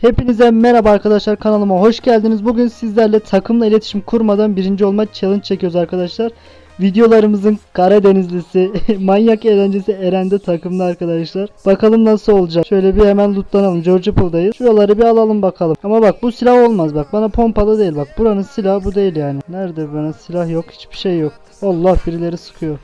Hepinize merhaba arkadaşlar kanalıma hoş geldiniz. Bugün sizlerle takımla iletişim kurmadan birinci olma challenge çekiyoruz arkadaşlar. Videolarımızın Karadenizlisi, manyak eğlencesi Eren'de takımda arkadaşlar. Bakalım nasıl olacak. Şöyle bir hemen lootlanalım. George Pool'dayız. Şuraları bir alalım bakalım. Ama bak bu silah olmaz bak. Bana pompalı değil bak. Buranın silahı bu değil yani. Nerede bana silah yok. Hiçbir şey yok. Allah birileri sıkıyor.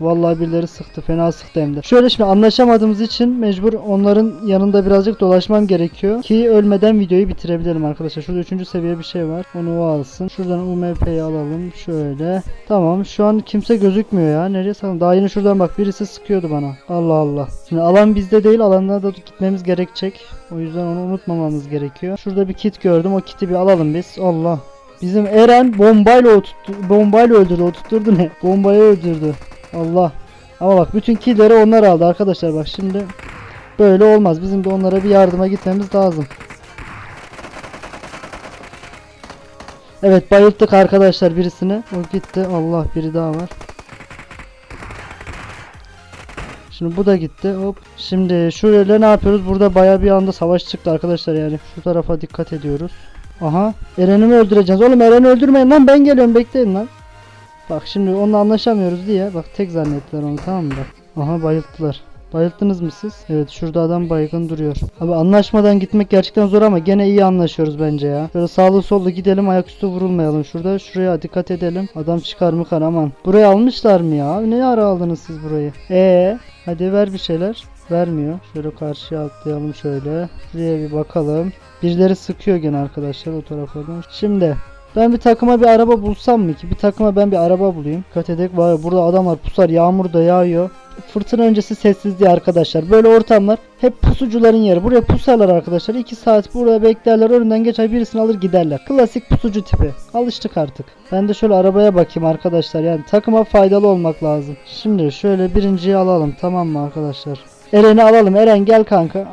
Vallahi birileri sıktı. Fena sıktı hem de. Şöyle şimdi anlaşamadığımız için mecbur onların yanında birazcık dolaşmam gerekiyor. Ki ölmeden videoyu bitirebilirim arkadaşlar. Şurada 3. seviye bir şey var. Onu o alsın. Şuradan UMP'yi alalım. Şöyle. Tamam. Şu an kimse gözükmüyor ya. Nereye salın? Daha yeni şuradan bak birisi sıkıyordu bana. Allah Allah. Şimdi alan bizde değil. Alanlara da gitmemiz gerekecek. O yüzden onu unutmamamız gerekiyor. Şurada bir kit gördüm. O kiti bir alalım biz. Allah. Bizim Eren bombayla oturttu, bombayla öldürdü. O tutturdu ne? Bombayı öldürdü. Allah. Ama bak bütün killleri onlar aldı arkadaşlar bak şimdi böyle olmaz. Bizim de onlara bir yardıma gitmemiz lazım. Evet bayılttık arkadaşlar birisini. O gitti. Allah biri daha var. Şimdi bu da gitti. Hop. Şimdi şurayla ne yapıyoruz? Burada baya bir anda savaş çıktı arkadaşlar yani. Şu tarafa dikkat ediyoruz. Aha. Eren'i mi öldüreceğiz? Oğlum Eren'i öldürmeyin lan ben geliyorum bekleyin lan. Bak şimdi onunla anlaşamıyoruz diye. Bak tek zannettiler onu tamam mı bak. Aha bayılttılar. Bayılttınız mı siz? Evet şurada adam baygın duruyor. Abi anlaşmadan gitmek gerçekten zor ama gene iyi anlaşıyoruz bence ya. Şöyle sağlı sollu gidelim ayaküstü vurulmayalım. Şurada şuraya dikkat edelim. Adam çıkar mı kan aman. Burayı almışlar mı ya? Ne ara aldınız siz burayı? Ee, hadi ver bir şeyler. Vermiyor. Şöyle karşıya atlayalım şöyle. Şuraya bir bakalım. Birileri sıkıyor gene arkadaşlar o tarafa. da. Şimdi ben bir takıma bir araba bulsam mı ki? Bir takıma ben bir araba bulayım. Dikkat edek var burada adam var pusar yağmur da yağıyor. Fırtına öncesi sessizliği arkadaşlar. Böyle ortamlar hep pusucuların yeri. Buraya pusarlar arkadaşlar. 2 saat burada beklerler. Önünden geçer birisini alır giderler. Klasik pusucu tipi. Alıştık artık. Ben de şöyle arabaya bakayım arkadaşlar. Yani takıma faydalı olmak lazım. Şimdi şöyle birinciyi alalım. Tamam mı arkadaşlar? Eren'i alalım. Eren gel kanka.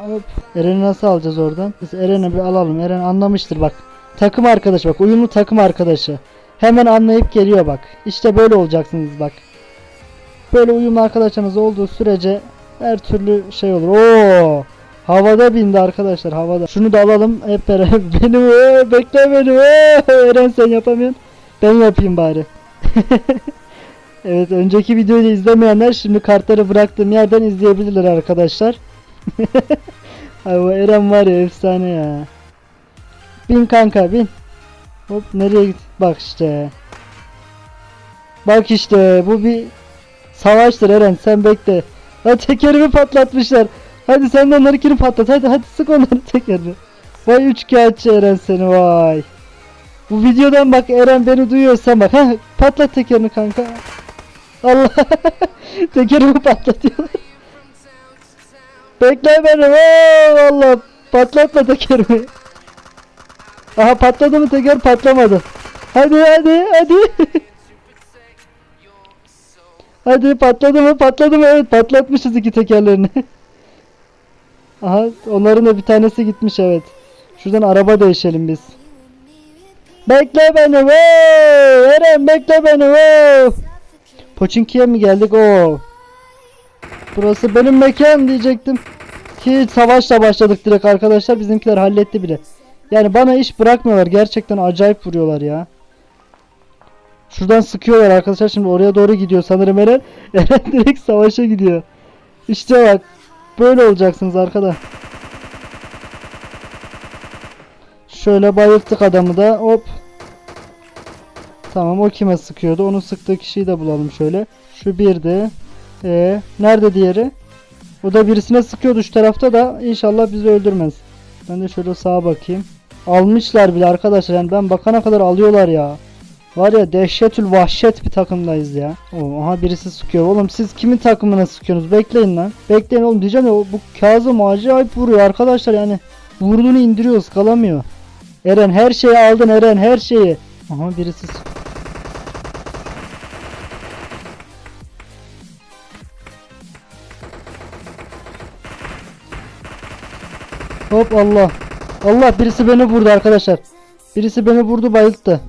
Eren'i nasıl alacağız oradan? Biz Eren'i bir alalım. Eren anlamıştır bak. Takım arkadaşı bak. Uyumlu takım arkadaşı. Hemen anlayıp geliyor bak. İşte böyle olacaksınız bak. Böyle uyumlu arkadaşlarınız olduğu sürece her türlü şey olur. Oo! Havada bindi arkadaşlar havada. Şunu da alalım hep beraber. Benim ee, bekle beni. ee! Eren sen yapamıyorsun. Ben yapayım bari. evet önceki videoyu da izlemeyenler şimdi kartları bıraktığım yerden izleyebilirler arkadaşlar. Ay bu Eren var ya efsane ya. Bin kanka bin. Hop nereye git? Bak işte. Bak işte bu bir savaştır Eren sen bekle. Ha tekerimi patlatmışlar. Hadi sen de onlarınkini patlat. Hadi hadi sık onları tekerini. Vay üç kağıtçı Eren seni vay. Bu videodan bak Eren beni duyuyorsan bak. Ha patlat tekerini kanka. Allah. tekerimi patlatıyorlar. Bekle beni. Oo, Allah. Patlatma tekerimi. Aha patladı mı teker patlamadı. Hadi hadi hadi. hadi patladı mı patladı mı evet patlatmışız iki tekerlerini. Aha onların da bir tanesi gitmiş evet. Şuradan araba değişelim biz. Bekle beni wow! Eren bekle beni wow! Poçinki'ye mi geldik o? Burası benim mekan diyecektim. Ki savaşla başladık direkt arkadaşlar bizimkiler halletti bile. Yani bana iş bırakmıyorlar. Gerçekten acayip vuruyorlar ya. Şuradan sıkıyorlar arkadaşlar. Şimdi oraya doğru gidiyor sanırım Eren. Eren direkt savaşa gidiyor. İşte bak. Böyle olacaksınız arkada. Şöyle bayılttık adamı da. Hop. Tamam o kime sıkıyordu? Onun sıktığı kişiyi de bulalım şöyle. Şu birdi. Ee, nerede diğeri? O da birisine sıkıyordu şu tarafta da. İnşallah bizi öldürmez. Ben de şöyle sağa bakayım. Almışlar bile arkadaşlar. Yani ben bakana kadar alıyorlar ya. Var ya dehşetül vahşet bir takımdayız ya. Oo, aha birisi sıkıyor. Oğlum siz kimin takımına sıkıyorsunuz? Bekleyin lan. Bekleyin oğlum diyeceğim ya bu Kazım acayip vuruyor arkadaşlar yani. Vurduğunu indiriyor skalamıyor. Eren her şeyi aldın Eren her şeyi. Aha birisi Hop Allah. Allah birisi beni vurdu arkadaşlar. Birisi beni vurdu bayılttı.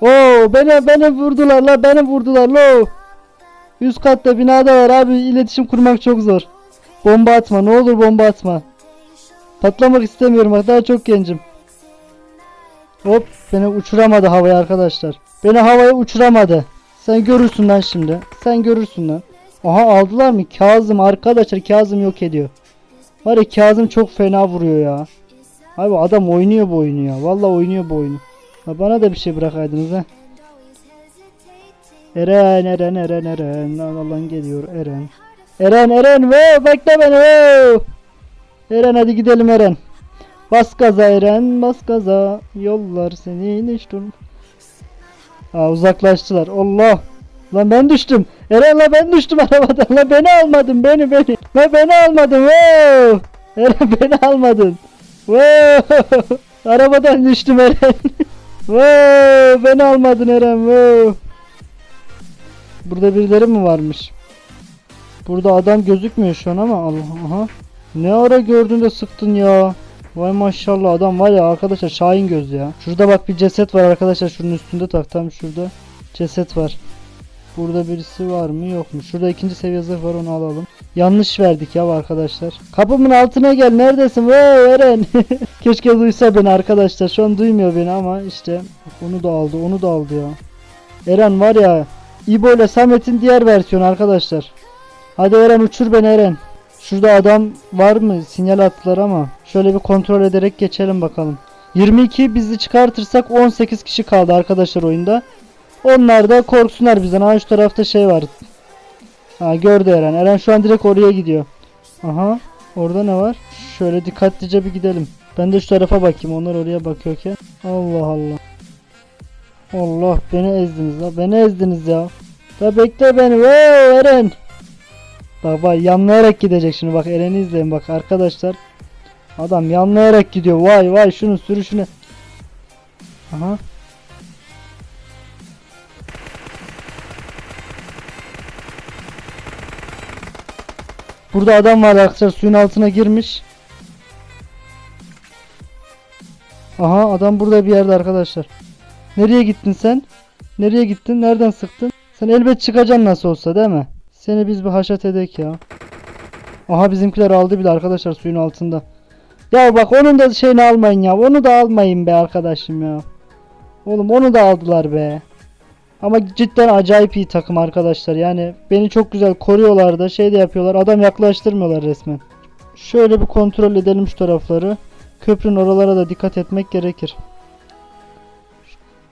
Oo beni beni vurdular la beni vurdular lo. Üst katta binada var abi iletişim kurmak çok zor. Bomba atma ne olur bomba atma. Patlamak istemiyorum bak daha çok gencim. Hop beni uçuramadı havaya arkadaşlar. Beni havaya uçuramadı. Sen görürsün lan şimdi. Sen görürsün lan. Aha aldılar mı? Kazım arkadaşlar Kazım yok ediyor. Var ya Kazım çok fena vuruyor ya. Abi adam oynuyor bu oyunu ya. Vallahi oynuyor bu oyunu. Ha, bana da bir şey bırakaydınız ha. Eren Eren Eren Eren Allah'ın geliyor Eren. Eren Eren ve bekle beni ve. Eren hadi gidelim Eren. Bas gaza Eren bas gaza. Yollar seni hiç dur. Ha uzaklaştılar. Allah. Lan ben düştüm. Eren la ben düştüm arabadan. La beni almadın beni beni. La beni almadın. Wow. Eren beni almadın. Wow. Arabadan düştüm Eren. wow. Beni almadın Eren. Wow. Burada birileri mi varmış? Burada adam gözükmüyor şu an ama Allah aha. Ne ara gördüğünde sıktın ya. Vay maşallah adam var ya arkadaşlar Şahin göz ya. Şurada bak bir ceset var arkadaşlar şunun üstünde tak tam şurada. Ceset var. Burada birisi var mı yok mu? Şurada ikinci seviye zırh var onu alalım. Yanlış verdik ya arkadaşlar. Kapımın altına gel neredesin? Wow Eren. Keşke duysa beni arkadaşlar. Şu an duymuyor beni ama işte onu da aldı onu da aldı ya. Eren var ya İbo ile Samet'in diğer versiyonu arkadaşlar. Hadi Eren uçur beni Eren. Şurada adam var mı? Sinyal attılar ama. Şöyle bir kontrol ederek geçelim bakalım. 22 bizi çıkartırsak 18 kişi kaldı arkadaşlar oyunda. Onlar da korksunlar bizden. Ha şu tarafta şey var. Ha gördü Eren. Eren şu an direkt oraya gidiyor. Aha. Orada ne var? Şöyle dikkatlice bir gidelim. Ben de şu tarafa bakayım. Onlar oraya bakıyorken. Allah Allah. Allah beni ezdiniz la. Beni ezdiniz ya. Da bekle beni. Wow Eren. Bak bak yanlayarak gidecek şimdi bak Eren'i izleyin bak arkadaşlar. Adam yanlayarak gidiyor. Vay vay şunun sürüşüne. Aha. Burada adam var arkadaşlar suyun altına girmiş. Aha adam burada bir yerde arkadaşlar. Nereye gittin sen? Nereye gittin? Nereden sıktın? Sen elbet çıkacaksın nasıl olsa değil mi? Seni biz bir haşat edek ya. Aha bizimkiler aldı bile arkadaşlar suyun altında. Ya bak onun da şeyini almayın ya. Onu da almayın be arkadaşım ya. Oğlum onu da aldılar be. Ama cidden acayip iyi takım arkadaşlar. Yani beni çok güzel koruyorlar da şey de yapıyorlar. Adam yaklaştırmıyorlar resmen. Şöyle bir kontrol edelim şu tarafları. Köprünün oralara da dikkat etmek gerekir.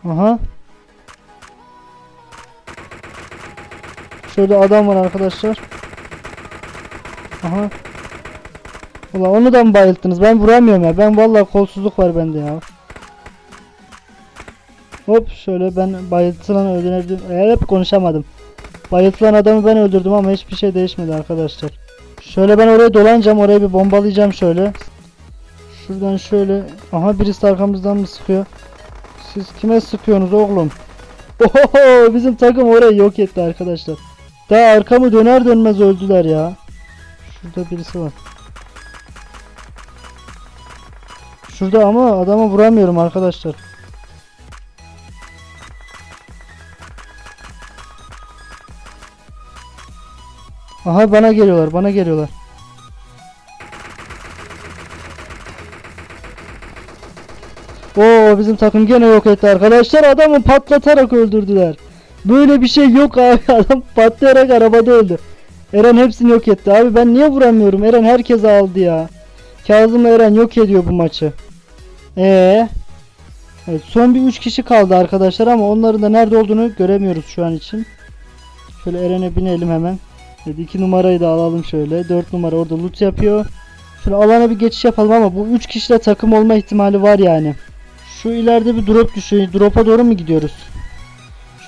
Aha. Şöyle adam var arkadaşlar. Aha. Ulan onu da mı bayılttınız? Ben vuramıyorum ya. Ben vallahi kolsuzluk var bende ya. Hop şöyle ben bayıltılan öldürebilirim. Eğer hep konuşamadım. Bayıltılan adamı ben öldürdüm ama hiçbir şey değişmedi arkadaşlar. Şöyle ben oraya dolanacağım. Oraya bir bombalayacağım şöyle. Şuradan şöyle. Aha birisi arkamızdan mı sıkıyor? Siz kime sıkıyorsunuz oğlum? Oho bizim takım orayı yok etti arkadaşlar. Daha arkamı döner dönmez öldüler ya. Şurada birisi var. Şurada ama adama vuramıyorum arkadaşlar. Aha bana geliyorlar, bana geliyorlar. Oo bizim takım gene yok etti arkadaşlar. Adamı patlatarak öldürdüler. Böyle bir şey yok abi. Adam patlayarak arabada öldü. Eren hepsini yok etti. Abi ben niye vuramıyorum? Eren herkese aldı ya. Kazım Eren yok ediyor bu maçı. Ee. Evet, son bir 3 kişi kaldı arkadaşlar ama onların da nerede olduğunu göremiyoruz şu an için. Şöyle Eren'e binelim hemen. Evet, 2 numarayı da alalım şöyle. 4 numara orada loot yapıyor. Şöyle alana bir geçiş yapalım ama bu 3 kişiyle takım olma ihtimali var yani. Şu ileride bir drop düşüyor. Drop'a doğru mu gidiyoruz?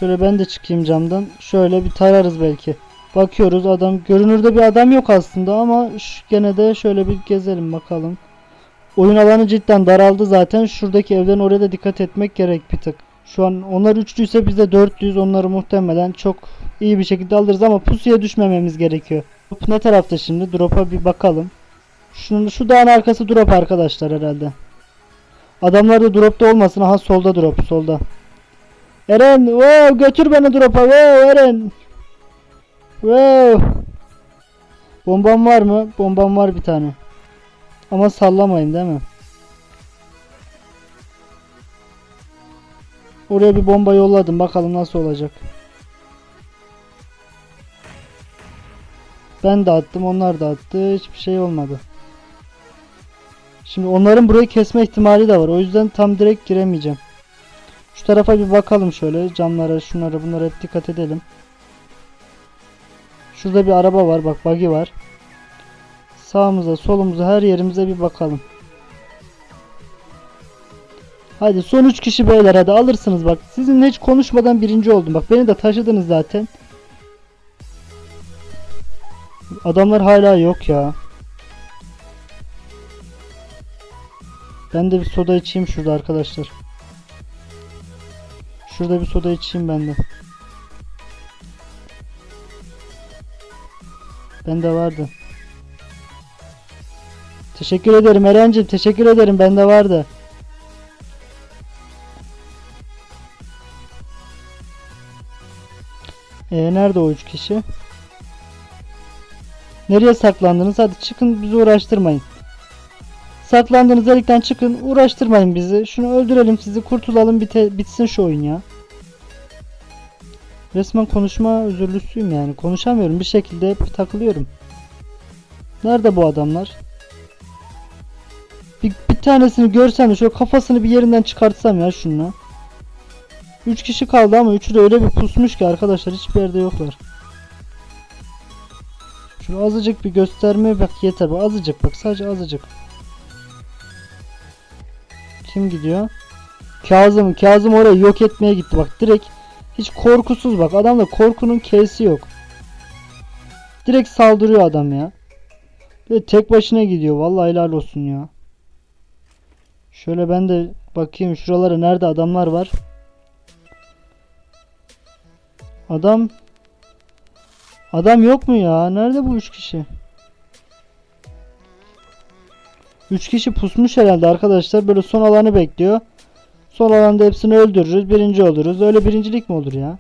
Şöyle ben de çıkayım camdan. Şöyle bir tararız belki. Bakıyoruz adam. Görünürde bir adam yok aslında ama şu- gene de şöyle bir gezelim bakalım. Oyun alanı cidden daraldı zaten. Şuradaki evden oraya da dikkat etmek gerek bir tık. Şu an onlar üçlüyse biz de dörtlüyüz. Onları muhtemelen çok iyi bir şekilde alırız ama pusuya düşmememiz gerekiyor. Drop ne tarafta şimdi? Drop'a bir bakalım. Şunun, şu dağın arkası drop arkadaşlar herhalde. Adamlar da dropta olmasın. Aha solda drop solda. Eren wow, götür beni drop'a wow, Eren. Wow. Bombam var mı? Bombam var bir tane. Ama sallamayın değil mi? Oraya bir bomba yolladım. Bakalım nasıl olacak. Ben de attım. Onlar da attı. Hiçbir şey olmadı. Şimdi onların burayı kesme ihtimali de var. O yüzden tam direkt giremeyeceğim. Şu tarafa bir bakalım şöyle. Camlara, şunlara, bunlara hep dikkat edelim. Şurada bir araba var. Bak buggy var. Sağımıza, solumuza, her yerimize bir bakalım. Hadi son 3 kişi beyler hadi alırsınız bak. Sizinle hiç konuşmadan birinci oldum. Bak beni de taşıdınız zaten. Adamlar hala yok ya. Ben de bir soda içeyim şurada arkadaşlar. Şurada bir soda içeyim ben de. Bende vardı. Teşekkür ederim Eren'cim. Teşekkür ederim. Bende vardı. Ee, nerede o üç kişi? Nereye saklandınız? Hadi çıkın bizi uğraştırmayın. Saklandığınız delikten çıkın. Uğraştırmayın bizi. Şunu öldürelim sizi. Kurtulalım. Bite, bitsin şu oyun ya. Resmen konuşma özürlüsüyüm yani. Konuşamıyorum. Bir şekilde hep takılıyorum. Nerede bu adamlar? Bir, bir tanesini görsem de şöyle kafasını bir yerinden çıkartsam ya şununla. 3 kişi kaldı ama üçü de öyle bir pusmuş ki arkadaşlar hiçbir yerde yoklar. Şunu azıcık bir göstermeye bak yeter bu azıcık bak sadece azıcık. Kim gidiyor? Kazım Kazım orayı yok etmeye gitti bak direkt hiç korkusuz bak adamda korkunun kesi yok. Direkt saldırıyor adam ya. Ve tek başına gidiyor vallahi helal olsun ya. Şöyle ben de bakayım şuralara nerede adamlar var. Adam Adam yok mu ya? Nerede bu üç kişi? Üç kişi pusmuş herhalde arkadaşlar. Böyle son alanı bekliyor. Son alanda hepsini öldürürüz. Birinci oluruz. Öyle birincilik mi olur ya?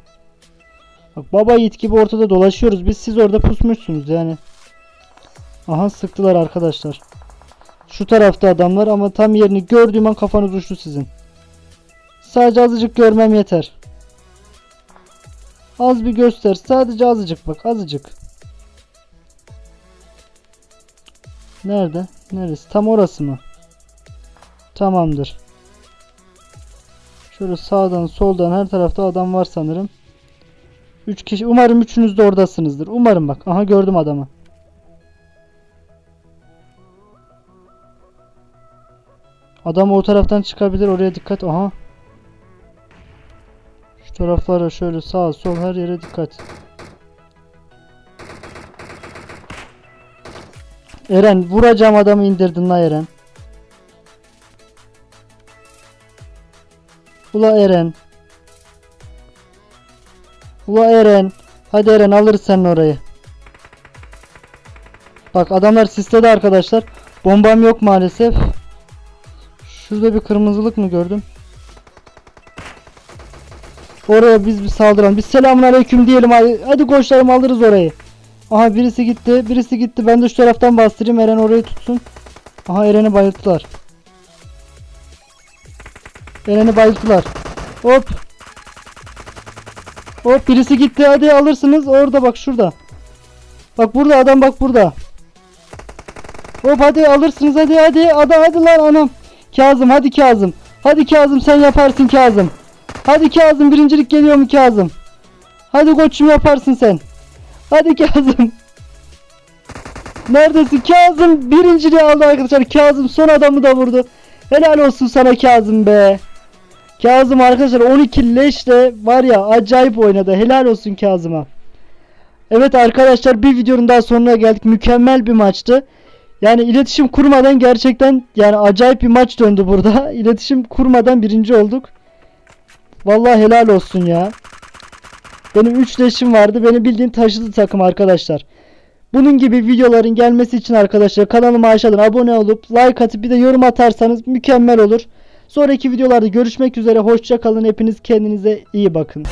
Bak baba yiğit gibi ortada dolaşıyoruz. Biz siz orada pusmuşsunuz yani. Aha sıktılar arkadaşlar. Şu tarafta adamlar ama tam yerini gördüğüm an kafanız uçtu sizin. Sadece azıcık görmem yeter. Az bir göster. Sadece azıcık bak. Azıcık. Nerede? Neresi? Tam orası mı? Tamamdır. Şöyle sağdan soldan her tarafta adam var sanırım. 3 kişi. Umarım üçünüz de oradasınızdır. Umarım bak. Aha gördüm adamı. Adam o taraftan çıkabilir. Oraya dikkat. Aha. Taraflara şöyle sağ sol her yere dikkat. Eren vuracağım adamı indirdin la Eren. Ula Eren. Ula Eren. Hadi Eren alırız sen orayı. Bak adamlar sisledi arkadaşlar. Bombam yok maalesef. Şurada bir kırmızılık mı gördüm? Oraya biz bir saldıralım. Biz selamun aleyküm diyelim. Hadi, hadi koçlarım alırız orayı. Aha birisi gitti. Birisi gitti. Ben de şu taraftan bastırayım. Eren orayı tutsun. Aha Eren'i bayılttılar. Eren'i bayılttılar. Hop. Hop birisi gitti. Hadi alırsınız. Orada bak şurada. Bak burada adam bak burada. Hop hadi alırsınız hadi hadi. Hadi hadi lan anam. Kazım hadi Kazım. Hadi Kazım sen yaparsın Kazım. Hadi Kazım birincilik geliyor mu Kazım? Hadi koçum yaparsın sen. Hadi Kazım. Neredesin Kazım? Birinciliği aldı arkadaşlar. Kazım son adamı da vurdu. Helal olsun sana Kazım be. Kazım arkadaşlar 12 leşle var ya acayip oynadı. Helal olsun Kazım'a. Evet arkadaşlar bir videonun daha sonuna geldik. Mükemmel bir maçtı. Yani iletişim kurmadan gerçekten yani acayip bir maç döndü burada. İletişim kurmadan birinci olduk. Vallahi helal olsun ya. Benim 3 leşim vardı. Beni bildiğin taşıdı takım arkadaşlar. Bunun gibi videoların gelmesi için arkadaşlar kanalıma aşağıdan abone olup like atıp bir de yorum atarsanız mükemmel olur. Sonraki videolarda görüşmek üzere. Hoşça kalın. Hepiniz kendinize iyi bakın.